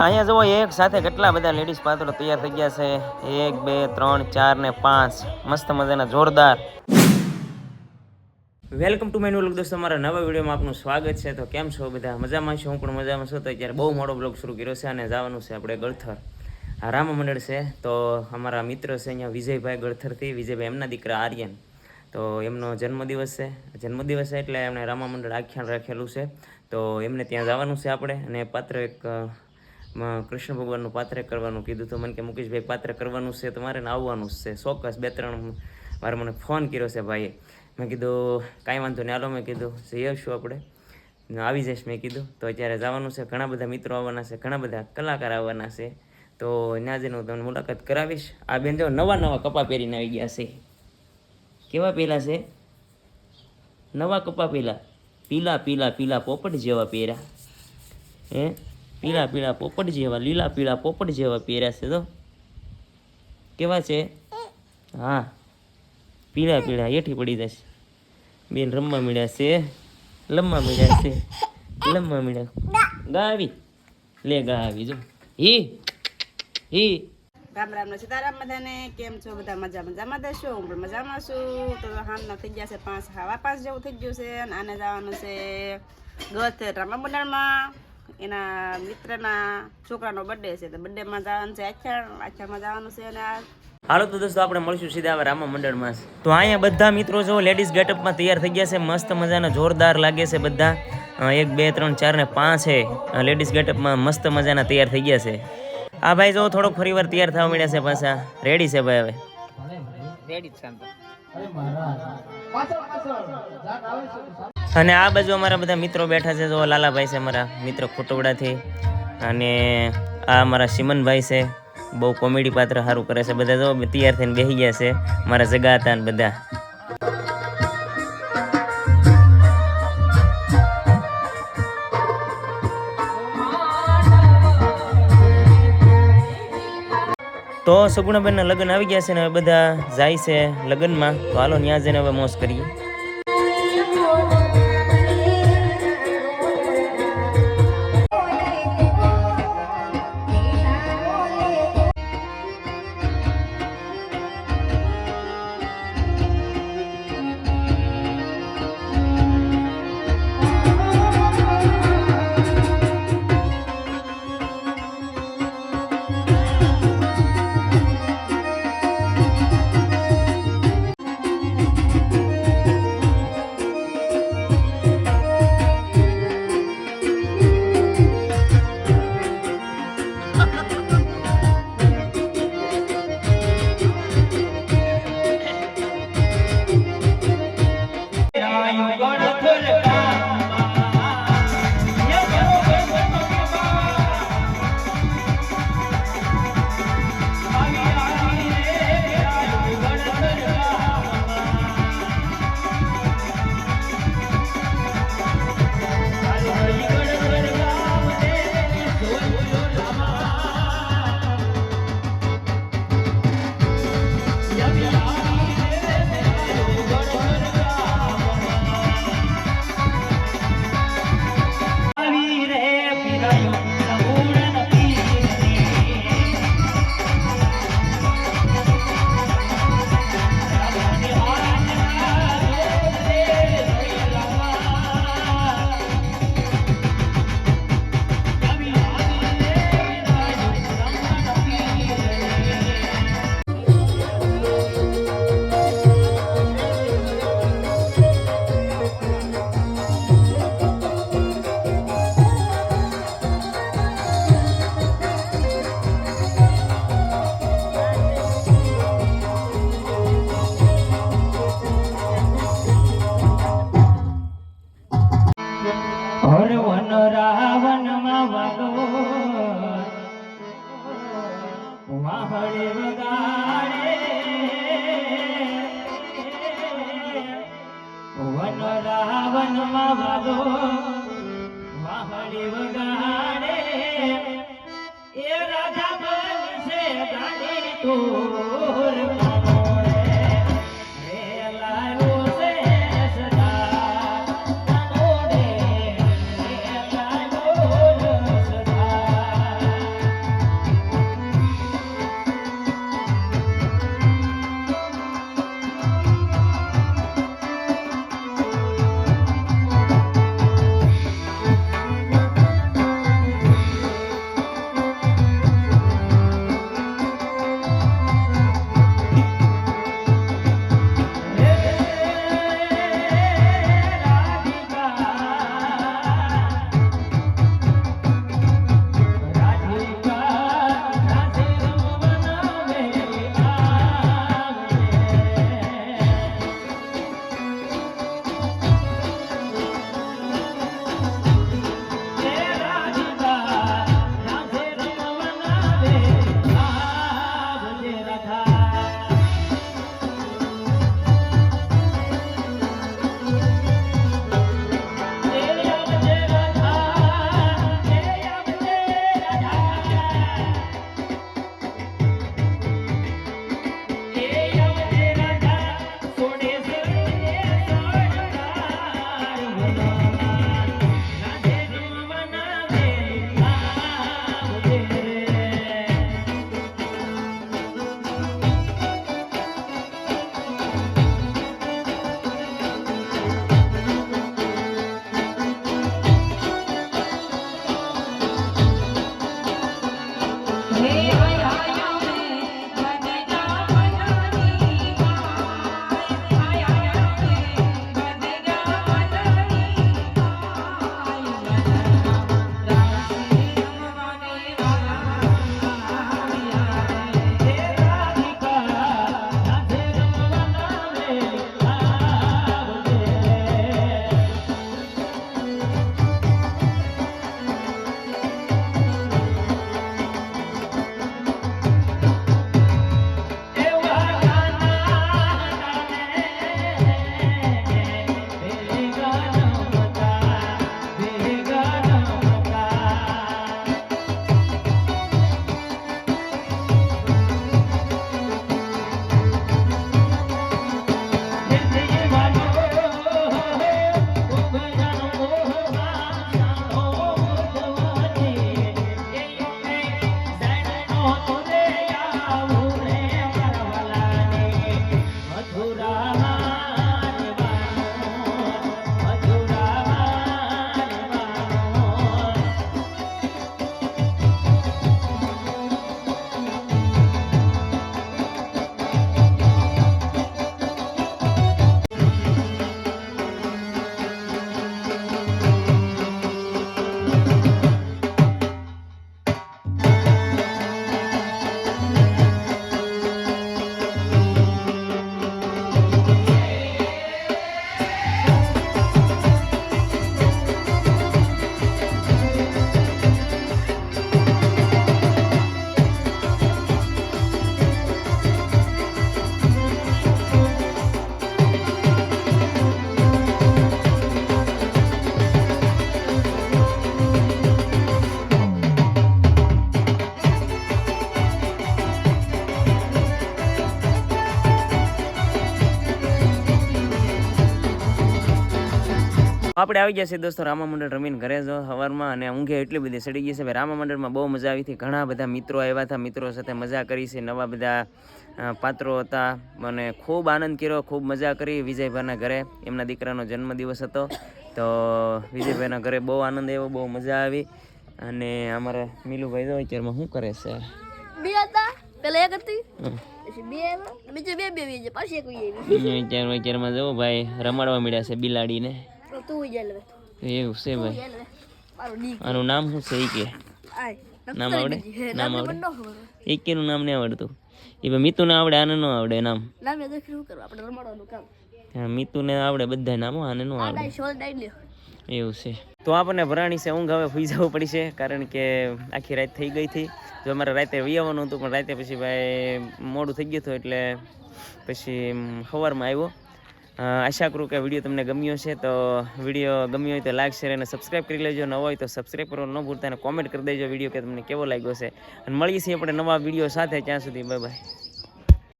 અહીંયા જુઓ, એક સાથે કેટલા બધા લેડીઝ પાત્રો તૈયાર થઈ ગયા છે. એક, બે, ત્રણ, ચાર ને પાંચ. મસ્ત મજાના, જોરદાર. વેલકમ ટુ માય ન્યુ દોસ્તો, અમારા નવા વિડીયોમાં આપનું સ્વાગત છે. તો કેમ છો બધા? મજામાં છો? હું પણ મજામાં છું. તો અત્યારે બહુ મોડો બ્લોગ શરૂ કર્યો છે અને જવાનું છે આપણે ગળથર. રામ મંડળ છે. તો અમારા મિત્ર છે અહીંયા વિજયભાઈ ગળથરથી. વિજયભાઈ એમના દીકરા આર્યન. તો એમનો જન્મદિવસ છે. જન્મદિવસ એટલે એમણે રામા મંડળ આખ્યાન રાખેલું છે. તો એમને ત્યાં જવાનું છે આપણે. અને પાત્ર એક કૃષ્ણ ભગવાનનું પાત્ર કરવાનું કીધું તો મને કે, મુકેશભાઈ, પાત્ર કરવાનું છે તમારે આવવાનું છે. ચોક્કસ, બે, ત્રણ વાર મને ફોન કર્યો છે ભાઈએ. મેં કીધું, કાંઈ વાંધો નહીં, હાલો, મેં કીધું, જઈ આવશું આપણે. આવી જઈશ મેં કીધું. તો અત્યારે જવાનું છે, ઘણા બધા મિત્રો આવવાના છે, ઘણા બધા કલાકાર આવવાના છે. તો ત્યાં જઈને હું તમને મુલાકાત કરાવીશ. આ બેન જો નવા નવા કપા પહેરીને આવી ગયા છે. કેવા પહેલાં છે? નવા કપા પહેલા પીલા પીલા પીલા પોપટ જેવા પહેર્યા. હે? પીળા પીળા પોપટ જેવા, લીલા પીળા પોપટ જેવા પહેર્યા છે તો કેવા છે? હા. પીળા પીળા હેઠી પડી જશે. બેન રમવા મળ્યા છે. લમવા મળ્યા છે. લમવા મળ્યા ગાવી લે ગાવી જો. હી. હી. રામ રામ સીતારામ બધાને. કેમ છો બધા? મજા, મજામાં દેશો હું પણ મજામાં છું. તો હાલના થઈ ગયા છે પાંચ હવા પાંચ જેવું થઈ ગયું છે અને આને જવાનું છે ગત રામા મંડળમાં એના મિત્રના છોકરાનો બર્થડે છે તો બર્થડેમાં જવાનું છે આચાર આચારમાં જવાનું છે અને આ હાલો તો દોસ્તો આપણે મળીશું સીધા હવે રામા મંડળમાં. તો અહીંયા બધા મિત્રો જો લેડીઝ ગેટઅપમાં તૈયાર થઈ ગયા છે મસ્ત મજાના જોરદાર લાગે છે બધા. એક બે ત્રણ ચાર ને પાંચ છે. લેડીઝ ગેટઅપમાં મસ્ત મજાના તૈયાર થઈ ગયા છે. આ ભાઈ જો થોડોક ફરી વાર તૈયાર થવા મળ્યા છે પાછા. રેડી છે ભાઈ હવે? અને આ બાજુ અમારા બધા મિત્રો બેઠા છે જો લાલાભાઈ છે અમારા મિત્ર ખોટવડાથી. અને આ અમારા સિમનભાઈ છે, બહુ કોમેડી પાત્ર સારું કરે છે. બધા જો તૈયાર થઈને બેસી ગયા છે, મારા જગા હતા ને બધા. તો સગુણાબેનના લગ્ન આવી ગયા છે ને હવે બધા જાય છે લગ્નમાં. તો હાલો ત્યાં જઈને હવે મોજ કરીએ. વાહડે વગાડે. વન રાવણમાં વાલો વાહડે વગાડે. એ રાજા બનશે ગાડી તોર આપણે આવી ગયા છે દોસ્તો રામા મંડળ રમીને ઘરે જો સવારમાં અને ઊંઘે એટલી બધી સડી ગઈ છે. ભાઈ રામા મંડળમાં બહુ મજા આવી હતી. ઘણા બધા મિત્રો આવ્યા હતા મિત્રો સાથે મજા કરી છે. નવા બધા પાત્રો હતા અને ખૂબ આનંદ કર્યો ખૂબ મજા કરી વિજયભાઈના ઘરે. એમના દીકરાનો જન્મદિવસ હતો. તો વિજયભાઈના ઘરે બહુ આનંદ આવ્યો બહુ મજા આવી. અને અમારે મિલુભાઈ તો અત્યારમાં શું કરે છે? બે હતા. પેલા એક હતી. બીજે બે બે પાછી એક અત્યારમાં જવું ભાઈ રમાડવા મળ્યા છે બિલાડીને. તો જલવે એવું છે ભાઈ મારો આનું નામ શું છે ઈ કે? નામ આવડે? નામ આવડે? પણ ન નામ નહીં આવડતું. એ ભાઈ મિતુને આવડે આને ન આવડે નામ. નામ યાદ શું કરવા આપણે રમાડવાનું કામ. હા મિતુને આવડે બધા નામ આને ન આવડે. એવું છે. તો આપણને ભરાણી છે ઊંઘ હવે સુઈ જવું પડશે કારણ કે આખી રાત થઈ ગઈ હતી. જો અમારે રાતે આવવાનું હતું પણ રાતે પછી ભાઈ મોડું થઈ ગયું હતું એટલે પછી સવારમાં આવ્યો. આશા કરું કે વીડિયો તમને ગમ્યો છે તો વીડિયો ગમ્યો હોય તો લાઈક, શેર અને સબસ્ક્રાઈબ કરી લેજો. ન હોય તો સબસ્ક્રાઈબ કરવાનું ન ભૂલતા અને કોમેન્ટ કરી દેજો વીડિયો કે તમને કેવો લાગ્યો છે અને મળીએ છીએ આપણે નવા વીડિયો સાથે. ત્યાં સુધી બાય બાય